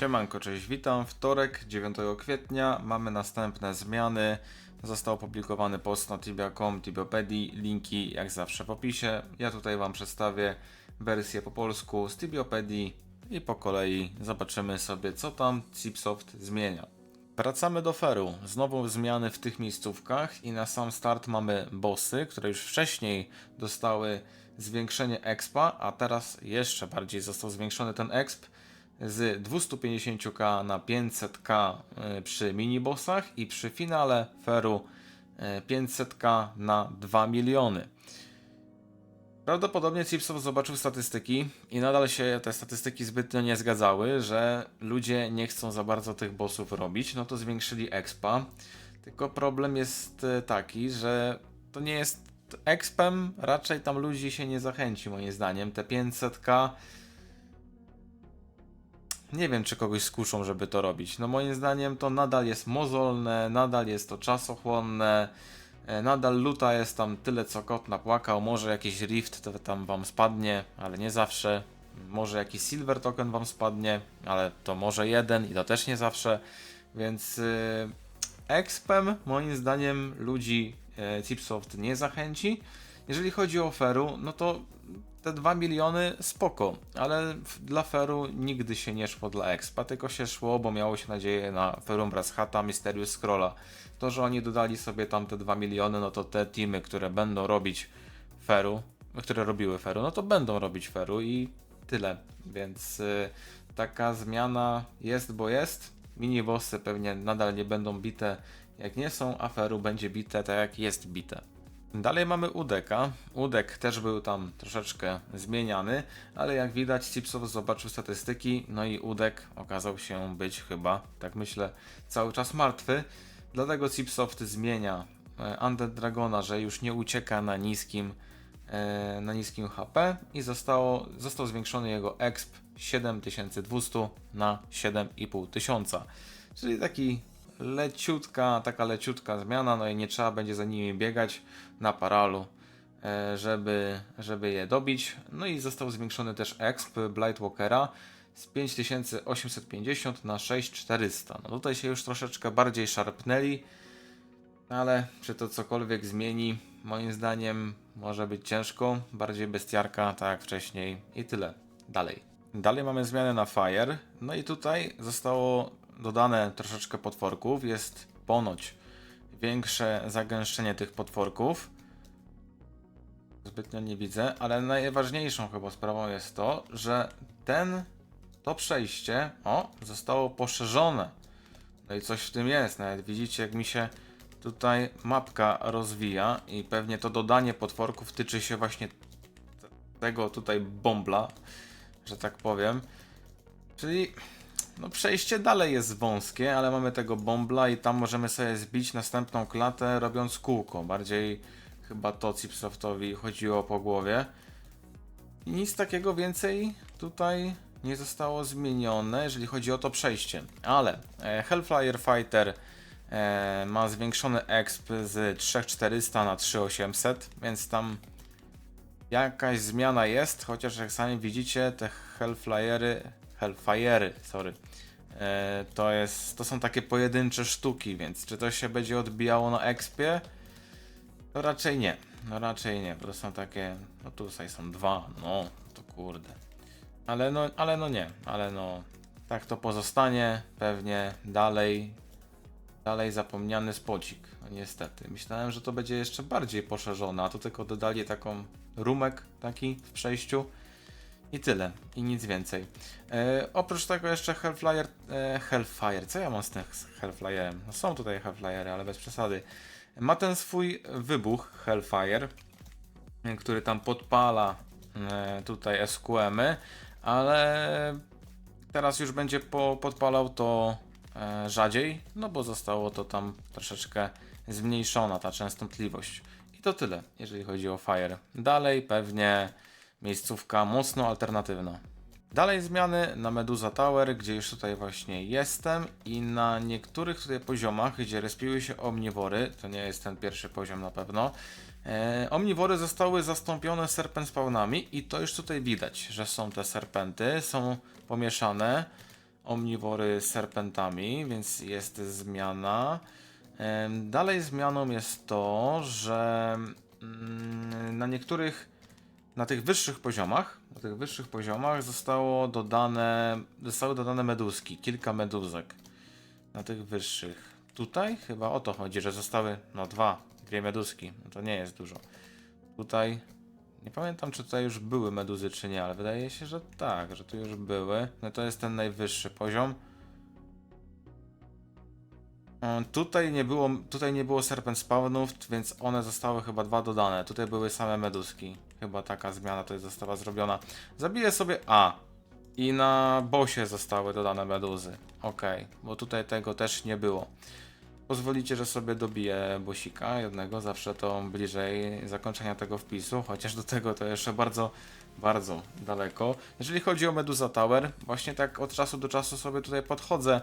Siemanko, cześć, witam. Wtorek, 9 kwietnia, mamy następne zmiany. Został opublikowany post na tibia.com, tibiopedii, linki jak zawsze w opisie. Ja tutaj Wam przedstawię wersję po polsku z tibiopedii i po kolei zobaczymy sobie co tam Cipsoft zmienia. Wracamy do Feru. Znowu zmiany w tych miejscówkach i na sam start mamy bossy, które już wcześniej dostały zwiększenie expa, a teraz jeszcze bardziej został zwiększony ten exp z 250k na 500k y, przy minibossach i przy finale Feru y, 500k na 2 miliony. Prawdopodobnie Chipsoft zobaczył statystyki i nadal się te statystyki zbytnio nie zgadzały, że ludzie nie chcą za bardzo tych bossów robić, no to zwiększyli expa. Tylko problem jest e, taki, że to nie jest expem, raczej tam ludzi się nie zachęci moim zdaniem. Te 500k nie wiem, czy kogoś skuszą, żeby to robić. No moim zdaniem to nadal jest mozolne, nadal jest to czasochłonne, e, nadal luta jest tam tyle, co kot napłakał. Może jakiś rift to tam wam spadnie, ale nie zawsze. Może jakiś silver token wam spadnie, ale to może jeden i to też nie zawsze. Więc yy, expem moim zdaniem ludzi e, Chipsoft nie zachęci. Jeżeli chodzi o Feru, no to te 2 miliony spoko, ale dla Feru nigdy się nie szło dla Expa, tylko się szło, bo miało się nadzieję na Ferum Hata, Mysterious Scrolla. To, że oni dodali sobie tam te 2 miliony, no to te teamy, które będą robić Feru, które robiły Feru, no to będą robić Feru i tyle. Więc y, taka zmiana jest, bo jest. Minibossy pewnie nadal nie będą bite jak nie są, a Feru będzie bite tak jak jest bite. Dalej mamy Udeka. Udek też był tam troszeczkę zmieniany, ale jak widać Cipsoft zobaczył statystyki, no i Udek okazał się być chyba, tak myślę, cały czas martwy. Dlatego Cipsoft zmienia e, Undead Dragona, że już nie ucieka na niskim, e, na niskim HP i zostało, został zwiększony jego exp 7200 na 7500. Czyli taki leciutka, taka leciutka zmiana, no i nie trzeba będzie za nimi biegać na paralu, e, żeby, żeby je dobić. No i został zwiększony też exp Blightwalkera z 5850 na 6400. No tutaj się już troszeczkę bardziej szarpnęli, ale czy to cokolwiek zmieni, moim zdaniem może być ciężko, bardziej bestiarka, tak jak wcześniej i tyle. Dalej. Dalej mamy zmianę na Fire, no i tutaj zostało dodane troszeczkę potworków, jest ponoć większe zagęszczenie tych potworków. Zbytnio nie widzę, ale najważniejszą chyba sprawą jest to, że ten, to przejście, o, zostało poszerzone. No i coś w tym jest, nawet widzicie jak mi się tutaj mapka rozwija i pewnie to dodanie potworków tyczy się właśnie tego tutaj bombla, że tak powiem. Czyli no przejście dalej jest wąskie, ale mamy tego bombla i tam możemy sobie zbić następną klatę robiąc kółko. Bardziej chyba to Cipsoftowi chodziło po głowie. I nic takiego więcej tutaj nie zostało zmienione, jeżeli chodzi o to przejście. Ale e, Hellflyer Fighter e, ma zwiększony exp z 3400 na 3800, więc tam jakaś zmiana jest, chociaż jak sami widzicie, te Hellflyery, Hellfire'y, sorry, e, to, jest, to są takie pojedyncze sztuki, więc czy to się będzie odbijało na expie? To raczej nie. No raczej nie, to są takie, no tutaj są dwa, no to kurde. Ale no, ale no nie, ale no tak to pozostanie pewnie dalej, dalej zapomniany spocik, no niestety. Myślałem, że to będzie jeszcze bardziej poszerzone, a tu tylko dodali taką rumek taki w przejściu i tyle, i nic więcej. E, oprócz tego jeszcze Hellflyer, e, Hellfire, co ja mam z tym Hellflyerem? No są tutaj Hellflyery, ale bez przesady. Ma ten swój wybuch Hellfire, który tam podpala e, tutaj SQM-y, ale teraz już będzie po, podpalał to e, rzadziej, no bo zostało to tam troszeczkę zmniejszona ta częstotliwość. I to tyle, jeżeli chodzi o Fire. Dalej pewnie miejscówka mocno alternatywna. Dalej zmiany na Medusa Tower, gdzie już tutaj właśnie jestem i na niektórych tutaj poziomach, gdzie respiły się omniwory, to nie jest ten pierwszy poziom na pewno, e, omniwory zostały zastąpione serpent spawnami i to już tutaj widać, że są te serpenty, są pomieszane, omniwory z serpentami, więc jest zmiana. Em, Dalej zmianą jest to, że mm, na niektórych, na tych wyższych poziomach, na tych wyższych poziomach zostało dodane, zostały dodane meduski, kilka meduzek na tych wyższych. Tutaj chyba o to chodzi, że zostały no dwa, dwie meduski. No to nie jest dużo. Tutaj nie pamiętam, czy tutaj już były meduzy, czy nie, ale wydaje się, że tak, że tu już były. No to jest ten najwyższy poziom. E, Tutaj nie było, tutaj nie było serpent spawnów, więc one zostały chyba dwa dodane. Tutaj były same meduski. Chyba taka zmiana tutaj została zrobiona. Zabiję sobie A. I na bosie zostały dodane meduzy. Ok, bo tutaj tego też nie było. Pozwolicie, że sobie dobiję bosika jednego, zawsze to bliżej zakończenia tego wpisu, chociaż do tego to jeszcze bardzo, bardzo daleko. Jeżeli chodzi o Medusa Tower, właśnie tak od czasu do czasu sobie tutaj podchodzę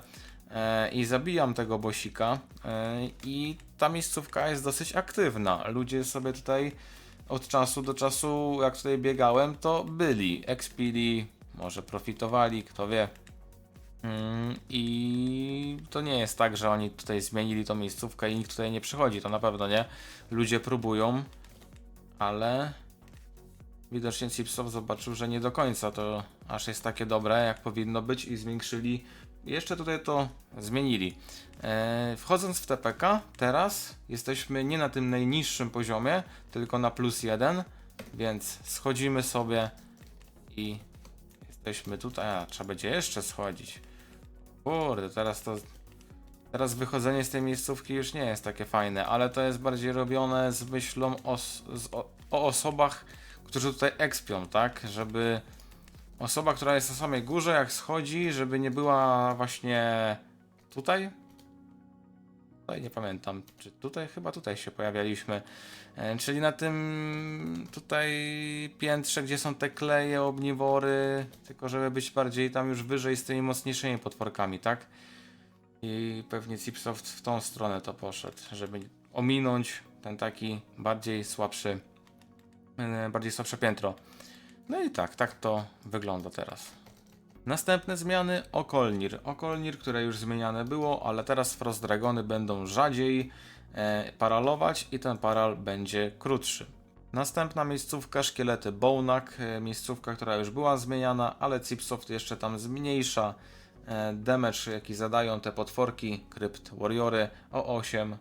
e, i zabijam tego bosika e, i ta miejscówka jest dosyć aktywna. Ludzie sobie tutaj od czasu do czasu, jak tutaj biegałem, to byli, expili, może profitowali, kto wie. Mm, I to nie jest tak, że oni tutaj zmienili tą miejscówkę i nikt tutaj nie przychodzi, to na pewno nie. Ludzie próbują, ale widocznie Cipsow zobaczył, że nie do końca to aż jest takie dobre, jak powinno być i zwiększyli. Jeszcze tutaj to zmienili. E, wchodząc w TPK, teraz jesteśmy nie na tym najniższym poziomie, tylko na plus jeden, więc schodzimy sobie i jesteśmy tutaj. A, trzeba będzie jeszcze schodzić. Kurde, teraz to. Teraz wychodzenie z tej miejscówki już nie jest takie fajne, ale to jest bardziej robione z myślą o, z, o, o osobach, którzy tutaj ekspią, tak? Żeby osoba, która jest na samej górze, jak schodzi, żeby nie była właśnie tutaj. Tutaj nie pamiętam, czy tutaj, chyba tutaj się pojawialiśmy. E, czyli na tym tutaj piętrze, gdzie są te kleje, obniwory, tylko żeby być bardziej tam już wyżej z tymi mocniejszymi potworkami, tak? I pewnie Cipsoft w tą stronę to poszedł, żeby ominąć ten taki bardziej słabszy, bardziej słabsze piętro. No i tak, tak to wygląda teraz. Następne zmiany Okolnir. Okolnir, które już zmieniane było, ale teraz Frost Dragony będą rzadziej e, paralować i ten paral będzie krótszy. Następna miejscówka Szkielety Bonak, e, miejscówka, która już była zmieniana, ale Cipsoft jeszcze tam zmniejsza e, damage, jaki zadają te potworki, Crypt Warriory o 8%.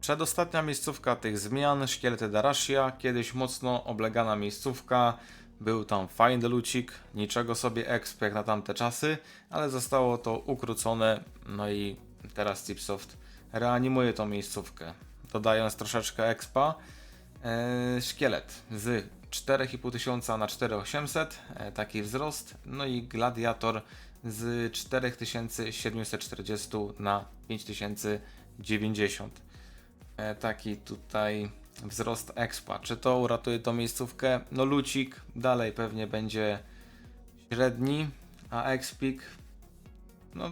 Przedostatnia miejscówka tych zmian, Szkielety Darashia, kiedyś mocno oblegana miejscówka, był tam fajny lucik, niczego sobie exp jak na tamte czasy, ale zostało to ukrócone, no i teraz Cipsoft reanimuje tą miejscówkę, dodając troszeczkę expa. Eee, szkielet z 4500 na 4800, e, taki wzrost, no i gladiator z 4740 na 5090. E, taki tutaj wzrost expa. Czy to uratuje tą miejscówkę? No lucik dalej pewnie będzie średni, a expik no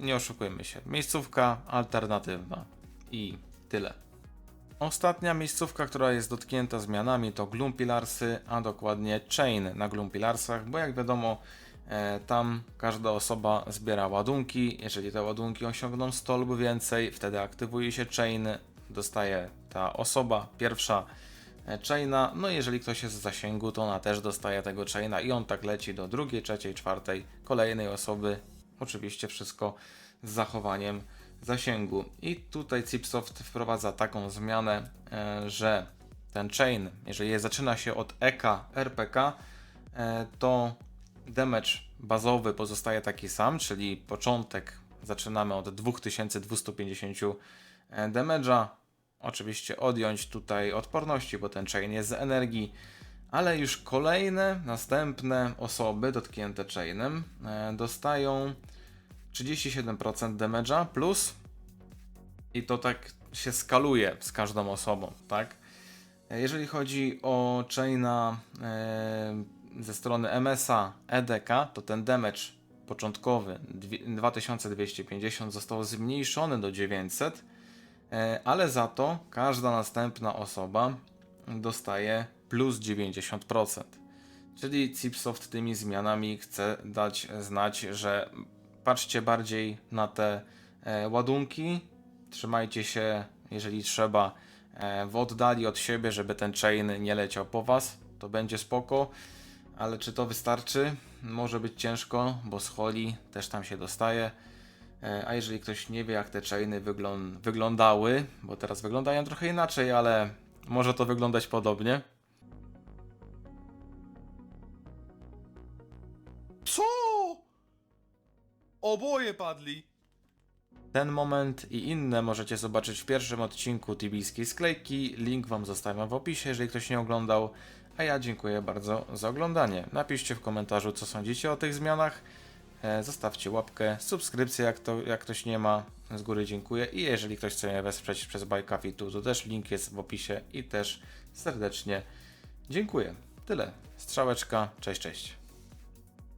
nie oszukujmy się. Miejscówka alternatywna i tyle. Ostatnia miejscówka, która jest dotknięta zmianami to Gloom Pilarsy, a dokładnie Chain na Gloom Pilarsach, bo jak wiadomo e, tam każda osoba zbiera ładunki, jeżeli te ładunki osiągną 100 lub więcej, wtedy aktywuje się Chain, dostaje ta osoba pierwsza e, chaina, no jeżeli ktoś jest w zasięgu, to ona też dostaje tego chaina i on tak leci do drugiej, trzeciej, czwartej, kolejnej osoby, oczywiście wszystko z zachowaniem zasięgu. I tutaj Cipsoft wprowadza taką zmianę, e, że ten chain, jeżeli zaczyna się od EK RPK, e, to damage bazowy pozostaje taki sam, czyli początek zaczynamy od 2250 e, damage'a. Oczywiście odjąć tutaj odporności, bo ten chain jest z energii, ale już kolejne, następne osoby dotknięte chainem e, dostają 37% damage'a plus i to tak się skaluje z każdą osobą, tak? E, Jeżeli chodzi o chaina e, ze strony MSA EDK, to ten damage początkowy dwie- 2250 został zmniejszony do 900, e, ale za to każda następna osoba dostaje plus 90%. Czyli Cipsoft tymi zmianami chce dać znać, że patrzcie bardziej na te e, ładunki, trzymajcie się, jeżeli trzeba, e, w oddali od siebie, żeby ten chain nie leciał po was, to będzie spoko, ale czy to wystarczy? Może być ciężko, bo z holi też tam się dostaje. E, A jeżeli ktoś nie wie, jak te chainy wyglą- wyglądały, bo teraz wyglądają trochę inaczej, ale może to wyglądać podobnie. Co? Oboje padli. Ten moment i inne możecie zobaczyć w pierwszym odcinku tibijskiej sklejki. Link Wam zostawiam w opisie, jeżeli ktoś nie oglądał. A ja dziękuję bardzo za oglądanie. Napiszcie w komentarzu, co sądzicie o tych zmianach. E, Zostawcie łapkę, subskrypcję, jak, to, jak ktoś nie ma. Z góry dziękuję. I jeżeli ktoś chce mnie wesprzeć przez Buy Coffee tu, to też link jest w opisie i też serdecznie dziękuję. Tyle. Strzałeczka. Cześć, cześć.